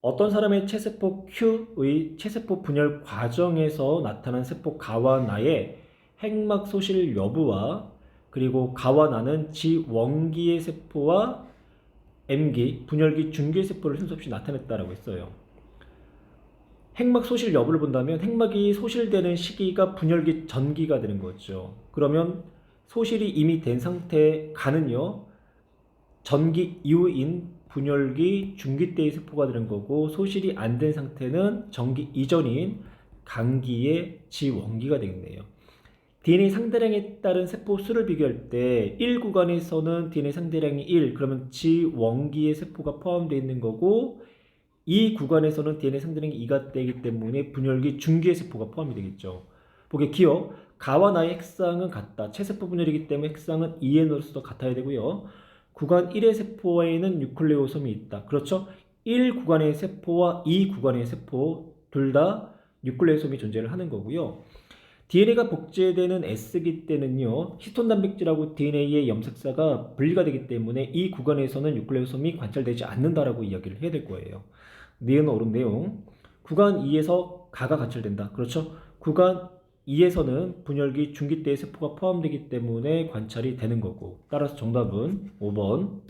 어떤 사람의 체세포 Q의 체세포 분열 과정에서 나타난 세포 가와 나의 핵막 소실 여부와 그리고 가와 나는 지원기의 세포와 M기, 분열기, 중기의 세포를 순서 없이 나타냈다라고 했어요. 핵막 소실 여부를 본다면 핵막이 소실되는 시기가 분열기 전기가 되는 거죠. 그러면 소실이 이미 된 상태 가는요. 전기 이후인 분열기 중기 때의 세포가 되는 거고 소실이 안 된 상태는 전기 이전인 강기의 지원기가 되겠네요. DNA 상대량에 따른 세포 수를 비교할 때 1 구간에서는 DNA 상대량이 1 그러면 지원기의 세포가 포함되어 있는 거고 이 구간에서는 DNA 상대량이 2가 되기 때문에 분열기 중기의 세포가 포함이 되겠죠. 보게 기억 가와 나의 핵상은 같다. 체세포 분열이기 때문에 핵상은 2N으로서 같아야 되고요. 구간 1의 세포에는 뉴클레오솜이 있다. 그렇죠? 1 구간의 세포와 2 구간의 세포 둘다 뉴클레오솜이 존재를 하는 거고요. DNA가 복제되는 S기 때는요. 히스톤 단백질하고 DNA의 염색사가 분리가 되기 때문에 이 구간에서는 뉴클레오솜이 관찰되지 않는다라고 이야기를 해야 될 거예요. 니은 옳은 내용. 구간 2에서 가가 관찰된다. 그렇죠? 구간 2에서는 분열기 중기 때의 세포가 포함되기 때문에 관찰이 되는 거고. 따라서 정답은 5번